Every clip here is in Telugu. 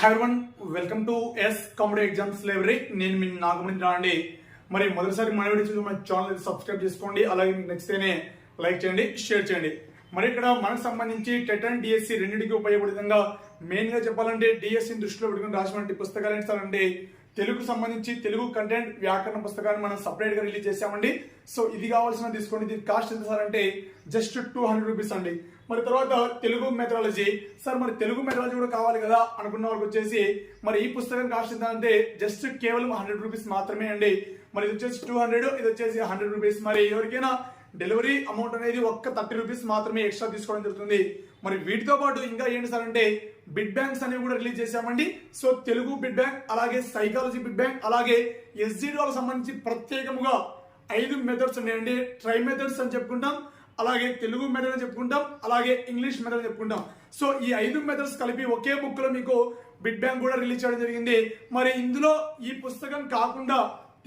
Hi one welcome to S comedy exams library నేను మీ నాగమణి రాండి. మరి మొదటిసారి మన వీడియో చూసి మన ఛానల్ సబ్స్క్రైబ్ చేసుకోండి. అలాగే మీకు నచ్చితేనే లైక్ చేయండి షేర్ చేయండి. మరి ఇక్కడ మనకు సంబంధించి టెట్ అండ్ డిఎస్సి రెండింటికి ఉపయోగపడే విధంగా మెయిన్గా చెప్పాలంటే డిఎస్సి దృష్టిలో పెట్టుకుని రాసినటువంటి పుస్తకాలు ఏంటంటే తెలుగు సంబంధించి తెలుగు కంటెంట్ వ్యాకరణ పుస్తకాన్ని మనం సపరేట్గా రిలీజ్ చేసామండి సో ఇది కావాల్సిన తీసుకోండి. దీని కాస్ట్ ఎంత సార్ అంటే జస్ట్ టూ హండ్రెడ్ రూపీస్ అండి. మరి తర్వాత తెలుగు మెథడాలజీ సార్ మరి తెలుగు మెథడాలజీ కూడా కావాలి కదా అనుకున్న వాళ్ళకి వచ్చేసి మరి ఈ పుస్తకం కాస్ట్ ఎంత అంటే జస్ట్ కేవలం హండ్రెడ్ రూపీస్ మాత్రమే అండి. మరి ఇది వచ్చేసి టూ హండ్రెడ్ ఇది వచ్చేసి హండ్రెడ్ రూపీస్ మరి ఎవరికైనా డెలివరీ అమౌంట్ అనేది ఒక్క థర్టీ రూపీస్ మాత్రమే ఎక్స్ట్రా తీసుకోవడం జరుగుతుంది. మరి వీటితో పాటు ఇంకా ఏంటి సార్ అంటే బిడ్ బ్యాంక్స్ అనేవి కూడా రిలీజ్ చేశామండి. సో తెలుగు బిడ్ బ్యాంక్ అలాగే సైకాలజీ బిడ్ బ్యాంక్ అలాగే ఎస్జీడోలకు సంబంధించి ప్రత్యేకముగా ఐదు మెథడ్స్ ఉన్నాయండి. ట్రై మెథడ్స్ అని చెప్పుకుంటాం అలాగే తెలుగు మెథడ్ అని చెప్పుకుంటాం అలాగే ఇంగ్లీష్ మెథడ్ అని చెప్పుకుంటాం. సో ఈ ఐదు మెథడ్స్ కలిపి ఒకే బుక్లో మీకు బిడ్ బ్యాంక్ కూడా రిలీజ్ చేయడం జరిగింది. మరి ఇందులో ఈ పుస్తకం కాకుండా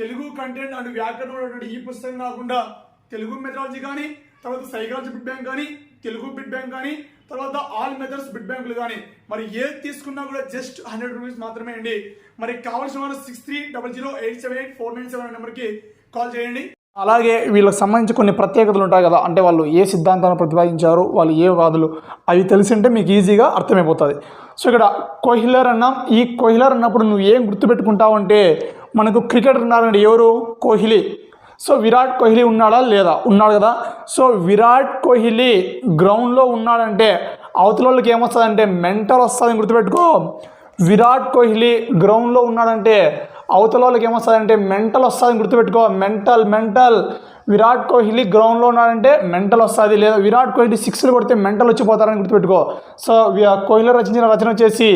తెలుగు కంటెంట్ అండ్ వ్యాకరణం ఈ పుస్తకం కాకుండా తెలుగు మెథడాలజీ కానీ తర్వాత సైకాలజీ బిడ్ బ్యాంక్ కానీ తెలుగు బిడ్ బ్యాంక్ కానీ తర్వాత ఆల్ మెథడ్స్ బిడ్ బ్యాంకులు కానీ మరి ఏది తీసుకున్నా కూడా జస్ట్ హండ్రెడ్ రూపీస్ మాత్రమే అండి. మరి కావాల్సిన వారు six three double zero eight seven eight four nine seven నెంబర్కి కాల్ చేయండి. అలాగే వీళ్ళకి సంబంధించి కొన్ని ప్రత్యేకతలు ఉంటాయి కదా అంటే వాళ్ళు ఏ సిద్ధాంతాన్ని ప్రతిపాదించారు వాళ్ళు ఏ వాదులు అవి తెలిసింటే మీకు ఈజీగా అర్థమైపోతుంది. సో ఇక్కడ కోహిలర్ అన్నాం ఈ కోహిలర్ అన్నప్పుడు నువ్వు ఏం గుర్తుపెట్టుకుంటావు అంటే మనకు క్రికెటర్ ఉన్నారండి ఎవరు? కోహ్లీ. సో విరాట్ కోహ్లీ ఉన్నాడా లేదా? ఉన్నాడు కదా. సో విరాట్ కోహ్లీ గ్రౌండ్లో ఉన్నాడంటే అవతల వాళ్ళకి ఏమొస్తుందంటే మెంటల్ వస్తుందని గుర్తుపెట్టుకో. విరాట్ కోహ్లీ గ్రౌండ్లో ఉన్నాడంటే అవతల వాళ్ళకి ఏమొస్తుందంటే మెంటల్ వస్తుందని గుర్తుపెట్టుకో. Mental mental. విరాట్ కోహ్లీ గ్రౌండ్లో ఉన్నాడంటే మెంటల్ వస్తుంది. లేదా విరాట్ కోహ్లీ సిక్స్లు కొడితే మెంటల్ వచ్చిపోతారని గుర్తుపెట్టుకో. సో కోహ్లీ రచించిన రచన వచ్చేసి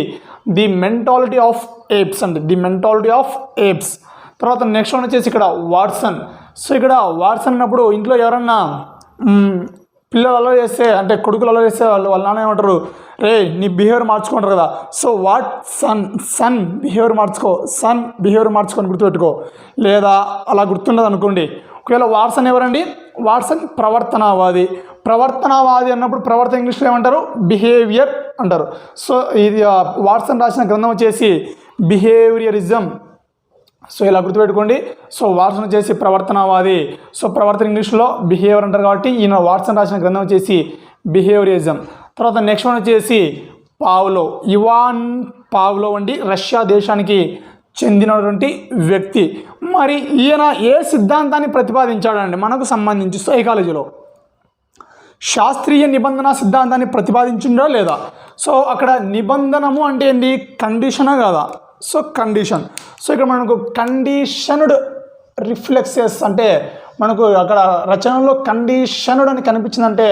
ది మెంటాలిటీ ఆఫ్ ఏప్స్ అండి. The mentality of apes. తర్వాత నెక్స్ట్ వన్ వచ్చేసి ఇక్కడ వాట్సన్. సో ఇక్కడ వాట్సన్ అన్నప్పుడు ఇంట్లో ఎవరన్నా పిల్లలు అలా చేస్తే అంటే కొడుకులు అలా చేస్తే వాళ్ళు వాళ్ళ నాన్న ఏమంటారు రే నీ బిహేవియర్ మార్చుకుంటారు కదా. So Watson son behaviour మార్చుకో సన్ బిహేవియర్ మార్చుకొని గుర్తుపెట్టుకో. లేదా అలా గుర్తుండదు అనుకోండి. ఒకవేళ వాట్సన్ ఎవరండి? వాట్సన్ ప్రవర్తనవాది. ప్రవర్తనవాది అన్నప్పుడు ప్రవర్తన ఇంగ్లీష్లో ఏమంటారు? బిహేవియర్ అంటారు. సో ఇది వాట్సన్ రాసిన గ్రంథం వచ్చేసి బిహేవియరిజం సో ఇలా గుర్తుపెట్టుకోండి. సో వాట్సన్ వచ్చేసి ప్రవర్తనవాది. సో ప్రవర్తన ఇంగ్లీష్లో బిహేవియర్ అంటారు కాబట్టి ఈయన వాట్సన్ రాసిన గ్రంథం వచ్చేసి బిహేవియరిజం తర్వాత నెక్స్ట్ వన్ వచ్చేసి పావ్లో. ఇవాన్ పావ్లో వంటి రష్యా దేశానికి చెందినటువంటి వ్యక్తి. మరి ఈయన ఏ సిద్ధాంతాన్ని ప్రతిపాదించాడండి? మనకు సంబంధించి సైకాలజీలో శాస్త్రీయ నిబంధన సిద్ధాంతాన్ని ప్రతిపాదించిండా లేదా? సో అక్కడ నిబంధనము అంటే ఏంటి? కండిషనా కదా? సో కండిషన్ సో ఇక్కడ మనకు కండిషన్డ్ రిఫ్లెక్సెస్ అంటే మనకు అక్కడ రచనలో కండిషన్డ్ అని కనిపించిందంటే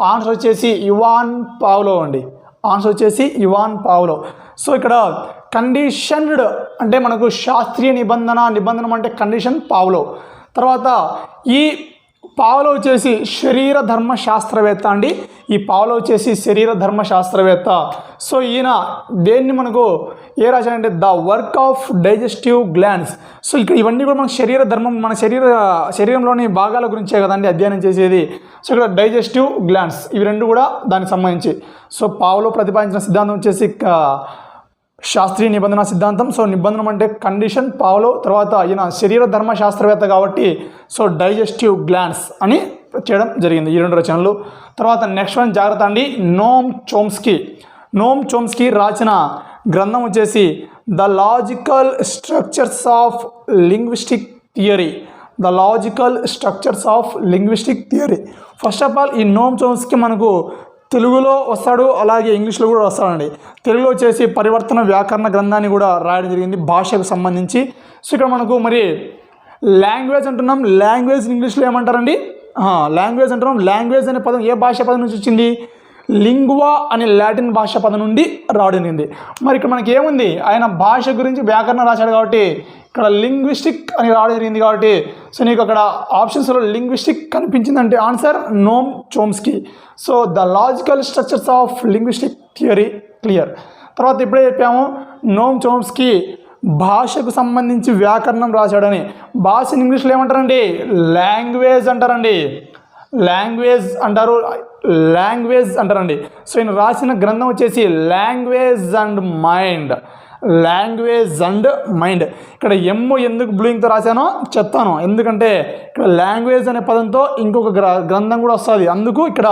ఆన్సర్ వచ్చేసి ఇవాన్ పావులో అండి. ఆన్సర్ వచ్చేసి ఇవాన్ పావులో. సో ఇక్కడ కండిషన్డ్ అంటే మనకు శాస్త్రీయ నిబంధన నిబంధన అంటే కండిషన్ పావులో. తర్వాత ఈ పావలో వచ్చేసి శరీర ధర్మ శాస్త్రవేత్త అండి. ఈ పావలో వచ్చేసి శరీర ధర్మ శాస్త్రవేత్త. సో ఈయన దేన్ని మనకు ఏ రాశాడంటే the work of digestive glands so ఇక్కడ ఇవన్నీ కూడా మన శరీర ధర్మం మన శరీర శరీరంలోని భాగాల గురించే కదండి అధ్యయనం చేసేది. సో ఇక్కడ డైజెస్టివ్ గ్లాండ్స్ ఇవి రెండు కూడా దానికి సంబంధించి. సో పావులో ప్రతిపాదించిన సిద్ధాంతం వచ్చేసి శాస్త్రీయ నిబంధన సిద్ధాంతం. సో నిబంధన అంటే కండిషన్ పావులో తర్వాత ఈయన శరీర ధర్మ శాస్త్రవేత్త కాబట్టి సో డైజెస్టివ్ గ్లాండ్స్ అని చేయడం జరిగింది ఈ రెండు రచనలు. తర్వాత నెక్స్ట్ వన్ జాగ్రత్త అండి నోమ్ చోమ్స్కీ. నోమ్ చోమ్స్కీ రాసిన గ్రంథం వచ్చేసి the logical structures of linguistic theory. The logical structures of linguistic theory. First of all ఈ నోమ్ చోమ్స్కి మనకు తెలుగులో వస్తాడు అలాగే ఇంగ్లీష్లో కూడా వస్తాడండి. తెలుగులో వచ్చేసి పరివర్తన వ్యాకరణ గ్రంథాన్ని కూడా రాయడం జరిగింది భాషకు సంబంధించి. సో ఇక్కడ మనకు మరి లాంగ్వేజ్ అంటున్నాం. లాంగ్వేజ్ ఇంగ్లీష్లో ఏమంటారండి? లాంగ్వేజ్ అంటున్నాం. లాంగ్వేజ్ అనే పదం ఏ భాష పదం నుంచి వచ్చింది? లింగ్వా అనే లాటిన్ భాష పదం నుండి రాడినింది మరి ఇక్కడ మనకి ఏముంది ఆయన భాష గురించి వ్యాకరణ రాశాడు కాబట్టి ఇక్కడ లింగ్విస్టిక్ అని రావడం కాబట్టి సో నీకు అక్కడ ఆప్షన్స్లో linguistic కనిపించిందంటే answer Noam Chomsky. So the logical structures of linguistic theory clear. తర్వాత ఇప్పుడే చెప్పాము నోమ్ చోమ్స్కి భాషకు సంబంధించి వ్యాకరణం రాశాడని. భాష ఇంగ్లీష్లో ఏమంటారండి? లాంగ్వేజ్ అంటారండి. లాంగ్వేజ్ అంటారు లాంగ్వేజ్ అంటారండి. సో ఈయన రాసిన గ్రంథం వచ్చేసి language and mind. Language and mind. ఇక్కడ ఎమ్ ఎందుకు బ్లూయింగ్తో రాశానో చెప్తాను. ఎందుకంటే ఇక్కడ లాంగ్వేజ్ అనే పదంతో ఇంకొక గ్రంథం కూడా వస్తుంది. అందుకు ఇక్కడ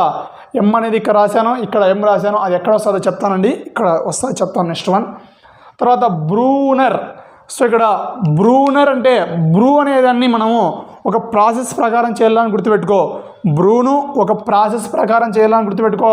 ఎమ్ అనేది ఇక్కడ రాశాను ఇక్కడ ఎం రాశాను అది ఎక్కడ వస్తుందో చెప్తానండి. ఇక్కడ వస్తుంది చెప్తాను నెక్స్ట్ వన్ తర్వాత బ్రూనర్. సో ఇక్కడ బ్రూనర్ అంటే బ్రూ అనేదాన్ని మనము ఒక ప్రాసెస్ ప్రకారం చేయాలని గుర్తుపెట్టుకో. బ్రూను ఒక ప్రాసెస్ ప్రకారం చేయాలని గుర్తుపెట్టుకో.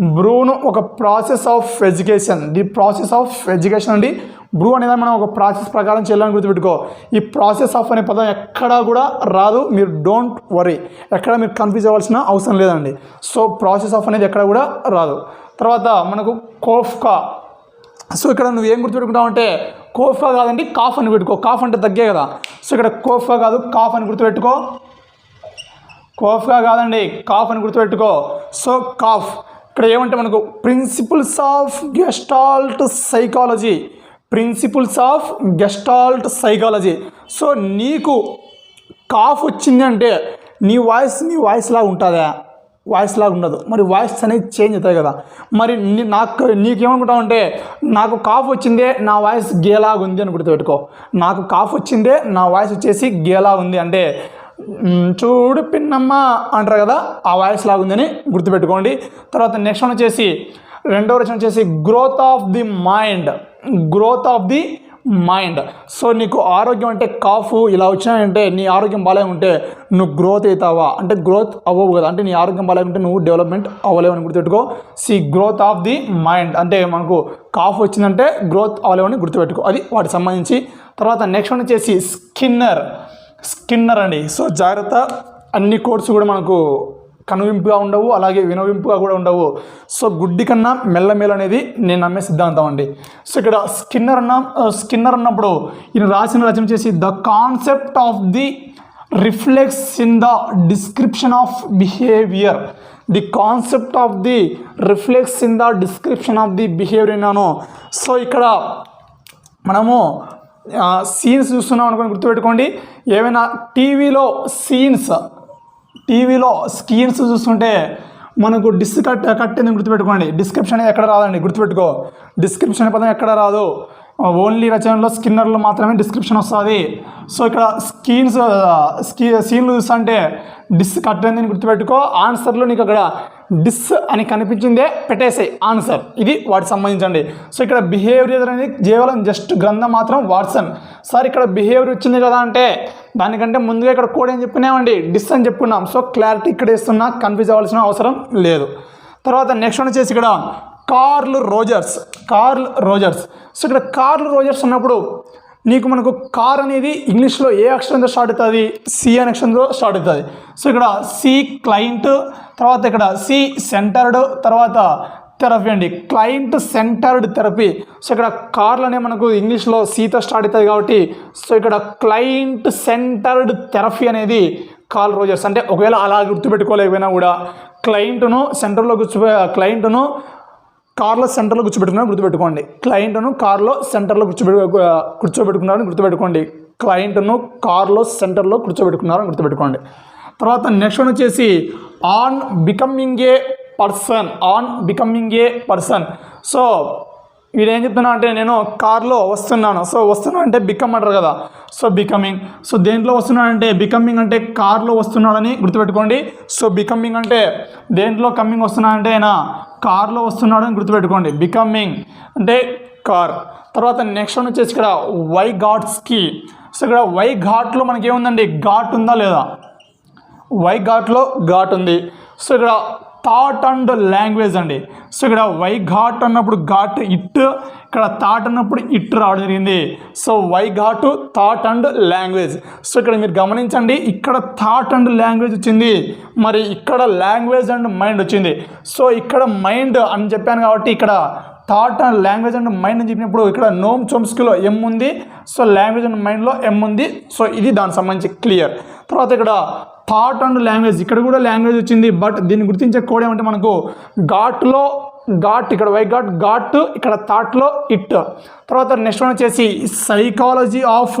బ్రూను ఒక process of education. The process of education అండి. బ్రూ అనేది మనం ఒక ప్రాసెస్ ప్రకారం చేయాలని గుర్తుపెట్టుకో. ఈ ప్రాసెస్ ఆఫ్ అనే పదం ఎక్కడా కూడా రాదు. మీరు డోంట్ వరీ. ఎక్కడ మీరు కన్ఫ్యూజ్ అవ్వాల్సిన అవసరం లేదండి. సో ప్రాసెస్ ఆఫ్ అనేది ఎక్కడ కూడా రాదు. తర్వాత మనకు కోఫ్కా. సో ఇక్కడ నువ్వు ఏం గుర్తుపెట్టుకుంటావు అంటే కోఫా కాదండి కాఫ్ అని పెట్టుకో. కాఫ్ అంటే తగ్గే కదా. సో ఇక్కడ కోఫా కాదు కాఫ్ అని గుర్తుపెట్టుకో. కోఫ్గా కాదండి కాఫ్ అని గుర్తుపెట్టుకో. సో కాఫ్. ఇక్కడ ఏమంటే మనకు principles of Gestalt psychology principles of Gestalt psychology so నీకు కాఫ్ వచ్చింది అంటే నీ వాయిస్ నీ వాయిస్ లాగా ఉంటుందా? వాయిస్ లాగా ఉండదు. మరి వాయిస్ అనేది చేంజ్ అవుతాయి కదా. మరి నీ నాకు నీకేమనుకుంటావు అంటే నాకు కాఫ్ వచ్చిందే నా వాయిస్ గేలాగా ఉంది అని గుర్తుపెట్టుకో. నాకు కాఫ్ వచ్చిందే నా వాయిస్ వచ్చేసి గేలా ఉంది అంటే చూడు పిన్నమ్మ అంటారు కదా ఆ వాయిస్ లాగా ఉందని గుర్తుపెట్టుకోండి. తర్వాత నెక్స్ట్ వన్ వచ్చేసి రెండో రచన వచ్చేసి growth of the mind growth of the mind so నీకు ఆరోగ్యం అంటే కాఫ్ ఇలా వచ్చినాయంటే నీ ఆరోగ్యం బాగాలే ఉంటే నువ్వు గ్రోత్ అవుతావా? అంటే గ్రోత్ అవ్వవు కదా. అంటే నీ ఆరోగ్యం బాగాలే ఉంటే నువ్వు డెవలప్మెంట్ అవ్వలేవు అని గుర్తుపెట్టుకో. సి గ్రోత్ ఆఫ్ ది మైండ్ అంటే మనకు కాఫ్ వచ్చిందంటే గ్రోత్ అవ్వలేవని గుర్తుపెట్టుకో. అది వాటికి సంబంధించి. తర్వాత నెక్స్ట్ వన్ వచ్చేసి స్కిన్నర్ స్కిన్నర్ అండి. సో జాగ్రత్త అన్ని కోడ్స్ కూడా మనకు కనువింపుగా ఉండవు అలాగే వినవింపుగా కూడా ఉండవు. సో గుడ్డి కన్నా మెల్లమేలు అనేది నేను నమ్మే సిద్ధాంతం అండి. సో ఇక్కడ స్కిన్నర్ అన్న స్కిన్నర్ అన్నప్పుడు ఈయన రాసిన రచన చేసి the concept of the reflex in the description of behaviour. The concept of the reflex in the description of the behaviour అన్నాను. సో ఇక్కడ మనము సీన్స్ చూస్తున్నాం అనుకుని గుర్తుపెట్టుకోండి. ఏమైనా టీవీలో సీన్స్ టీవీలో స్క్రీన్స్ చూస్తుంటే మనకు డిస్ కట్ కట్టింది గుర్తుపెట్టుకోండి. డిస్క్రిప్షన్ ఎక్కడ రాదండి? గుర్తుపెట్టుకో. డిస్క్రిప్షన్ పదం ఎక్కడ రాదు? ఓన్లీ రచనలో స్కిన్నర్లో మాత్రమే డిస్క్రిప్షన్ వస్తుంది. సో ఇక్కడ స్కీన్స్ స్కీ సీన్లు చూస్తుంటే డిస్ కట్ గుర్తుపెట్టుకో. ఆన్సర్లో నీకు అక్కడ డిస్ అని కనిపించిందే పెట్టేసాయి ఆన్సర్ ఇది వాటికి సంబంధించండి. సో ఇక్కడ బిహేవియర్ అనేది కేవలం జస్ట్ గ్రంథం మాత్రం వాట్సన్ సార్ ఇక్కడ బిహేవియర్ వచ్చింది కదా అంటే దానికంటే ముందుగా ఇక్కడ కోడ్ ఏం చెప్పుకున్నామండి డిస్ అని చెప్పుకున్నాం. సో క్లారిటీ ఇక్కడ ఇస్తున్నా కన్ఫ్యూజ్ అవ్వాల్సిన అవసరం లేదు. తర్వాత నెక్స్ట్ వన్ వచ్చేసి ఇక్కడ Carl Rogers. Carl Rogers. So ఇక్కడ కార్ల్ రోజర్స్ ఉన్నప్పుడు నీకు మనకు కార్ అనేది ఇంగ్లీష్లో ఏ అక్షరంతో స్టార్ట్ అవుతుంది? సి అనే అక్షరంతో స్టార్ట్ అవుతుంది. సో ఇక్కడ సి క్లయింట్ తర్వాత ఇక్కడ సి సెంటర్డ్ తర్వాత థెరపీ అండి. క్లయింట్ సెంటర్డ్ థెరపీ సో ఇక్కడ కార్లు అనే మనకు ఇంగ్లీష్లో సీతో స్టార్ట్ అవుతుంది కాబట్టి సో ఇక్కడ క్లయింట్ సెంటర్డ్ థెరపీ అనేది కాల్ రోజర్స్. అంటే ఒకవేళ అలా గుర్తుపెట్టుకోలేకపోయినా కూడా క్లయింట్ను సెంటర్లో కూర్చో క్లయింట్ను కార్లో సెంటర్లో కూర్చోబెట్టుకున్నాను గుర్తుపెట్టుకోండి. క్లయింట్ను కార్లో సెంటర్లో కూర్చోబెట్టు కూర్చోబెట్టుకున్నారని గుర్తుపెట్టుకోండి. క్లయింట్ను కార్లో సెంటర్లో కూర్చోబెట్టుకున్నారని గుర్తుపెట్టుకోండి. తర్వాత నెక్స్ట్ వన్ వచ్చేసి on becoming a person on becoming a person so వీడేం చెప్తున్నా అంటే నేను కార్లో వస్తున్నాను. సో వస్తున్నా అంటే బికమ్ అంటారు కదా. సో బికమింగ్ సో దేంట్లో వస్తున్నాడు అంటే బికమింగ్ అంటే కార్లో వస్తున్నాడని గుర్తుపెట్టుకోండి. సో బికమింగ్ అంటే దేంట్లో కమ్మింగ్ వస్తున్నా అంటే ఆయన కార్లో వస్తున్నాడని గుర్తుపెట్టుకోండి. బికమింగ్ అంటే కార్. తర్వాత నెక్స్ట్ వన్ వచ్చేసి ఇక్కడ వై ఘాట్స్కి సో ఇక్కడ వై ఘాట్లో మనకి ఏముందండి ఘాట్ ఉందా లేదా? వై ఘాట్లో ఘాట్ ఉంది. సో ఇక్కడ థాట్ అండ్ లాంగ్వేజ్ అండి. సో ఇక్కడ వై ఘాట్ అన్నప్పుడు ఘాట్ ఇట్ ఇక్కడ థాట్ అన్నప్పుడు ఇట్ రావడం జరిగింది. So Vygotsky thought and language. So ఇక్కడ మీరు గమనించండి ఇక్కడ థాట్ అండ్ లాంగ్వేజ్ వచ్చింది మరి ఇక్కడ లాంగ్వేజ్ అండ్ మైండ్ వచ్చింది. సో ఇక్కడ మైండ్ అని చెప్పాను కాబట్టి ఇక్కడ thought and language and mind అని చెప్పినప్పుడు ఇక్కడ నోమ్ చోమ్స్కిలో ఎం ఉంది సో లాంగ్వేజ్ అండ్ మైండ్లో ఎం ఉంది. సో ఇది దానికి సంబంధించి క్లియర్. తర్వాత ఇక్కడ థాట్ అండ్ లాంగ్వేజ్. ఇక్కడ కూడా లాంగ్వేజ్ వచ్చింది బట్ దీన్ని గుర్తించే కోడ్ ఏమంటే మనకు ఘాట్లో ఘాట్ ఇక్కడ వై ఘాట్ ఘాట్ ఇక్కడ థాట్లో ఇట్. తర్వాత నెక్స్ట్ వన్ వచ్చేసి సైకాలజీ ఆఫ్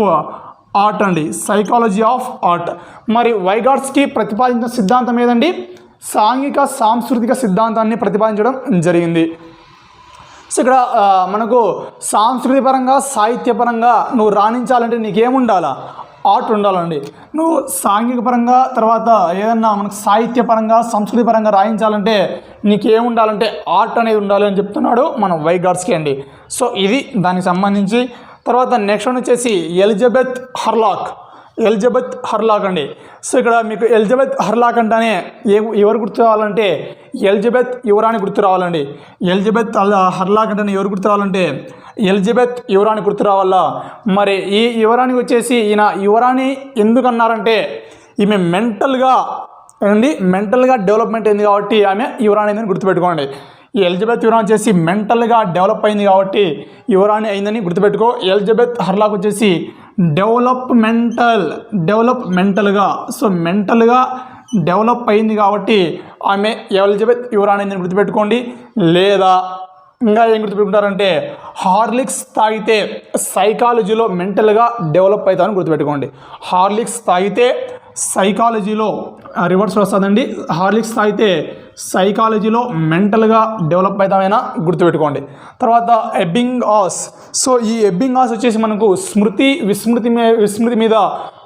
ఆర్ట్ అండి. Psychology of art. మరి వైగాట్స్కి ప్రతిపాదించిన సిద్ధాంతం ఏదండి? సాంఘిక సాంస్కృతిక సిద్ధాంతాన్ని ప్రతిపాదించడం జరిగింది. సో ఇక్కడ మనకు సాంస్కృతిపరంగా సాహిత్యపరంగా నువ్వు రాణించాలంటే నీకేముండాలా? ఆర్ట్ ఉండాలండి. నువ్వు సాంఘిక పరంగా తర్వాత ఏదన్నా మనకు సాహిత్యపరంగా సంస్కృతి పరంగా రాయించాలంటే నీకేముండాలంటే ఆర్ట్ అనేది ఉండాలి అని చెప్తున్నాడు మన వైగాడ్స్కి అండి. సో ఇది దానికి సంబంధించి. తర్వాత నెక్స్ట్ వన్ వచ్చేసి ఎలిజబెత్ హర్లాక్. ఎలిజబెత్ హర్లాక్ అండి. సో ఇక్కడ మీకు ఎలిజబెత్ హర్లాక్ అంటేనే ఏ ఎవరు గుర్తు రావాలంటే ఎలిజబెత్ యువరాణి గుర్తు రావాలండి. ఎలిజబెత్ హర్లాక్ అంటేనే ఎవరు గుర్తు రావాలంటే ఎలిజబెత్ యువరాణి గుర్తు రావాలా? మరి ఈ యువరాణి వచ్చేసి ఈయన యువరాణి ఎందుకన్నారంటే ఈమె మెంటల్గా అండి మెంటల్గా డెవలప్మెంట్ అయింది కాబట్టి ఆమె యువరాణి అయిందని గుర్తుపెట్టుకోండి. ఈ ఎలిజబెత్ యువరాన్ వచ్చేసి మెంటల్గా డెవలప్ అయింది కాబట్టి యువరాణి అయిందని గుర్తుపెట్టుకో. ఎలిజబెత్ హర్లాక్ వచ్చేసి డెవలప్మెంటల్ డెవలప్మెంటల్గా సో మెంటల్గా డెవలప్ అయింది కాబట్టి ఆమె ఎలిజబెత్ యువరాణి అయిందని గుర్తుపెట్టుకోండి. లేదా ఇంకా ఏం గుర్తుపెట్టుకుంటారంటే హార్లిక్స్ తాగితే సైకాలజీలో మెంటల్గా డెవలప్ అవుతామని గుర్తుపెట్టుకోండి. హార్లిక్స్ తాగితే సైకాలజీలో రివర్స్ వస్తుందండి. హార్లిక్స్ తాగితే సైకాలజీలో మెంటల్గా డెవలప్ అవుతామైనా గుర్తుపెట్టుకోండి. తర్వాత ఎబ్బింగ్ ఆస్. సో ఈ ఎబ్బింగ్ ఆస్ వచ్చేసి మనకు స్మృతి విస్మృతి మీ విస్మృతి మీద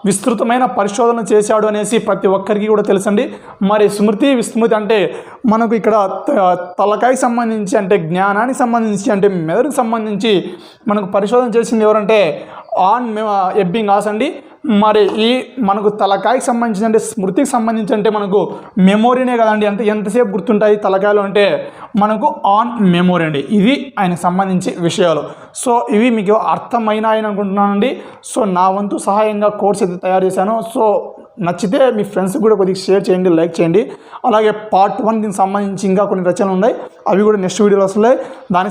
విస్తృతమైన పరిశోధన చేశాడు అనేసి ప్రతి ఒక్కరికి కూడా తెలుసండి. మరి స్మృతి విస్మృతి అంటే మనకు ఇక్కడ త- తలకాయకి సంబంధించి అంటే జ్ఞానానికి సంబంధించి అంటే మెదడుకు సంబంధించి మనకు పరిశోధన చేసింది ఎవరంటే ఆన్ ఎబ్బింగ్ ఆస్ అండి. మరి ఈ మనకు తలకాయకి సంబంధించి అంటే స్మృతికి సంబంధించి అంటే మనకు మెమోరీనే కదండి. అంటే ఎంతసేపు గుర్తుంటాయి తలకాయలు అంటే మనకు ఆన్ మెమోరీ అండి. ఇది ఆయనకు సంబంధించి విషయాలు. సో ఇవి మీకు అర్థమైనాయని అనుకుంటున్నానండి. సో నా వంతు సహాయంగా కోర్స్ అయితే తయారు చేశాను. సో నచ్చితే మీ ఫ్రెండ్స్ కూడా కొద్దిగా షేర్ చేయండి లైక్ చేయండి. అలాగే పార్ట్ వన్ దీనికి సంబంధించి ఇంకా కొన్ని రచనలు ఉన్నాయి. అవి కూడా నెక్స్ట్ వీడియోలో వస్తున్నాయి. దానికి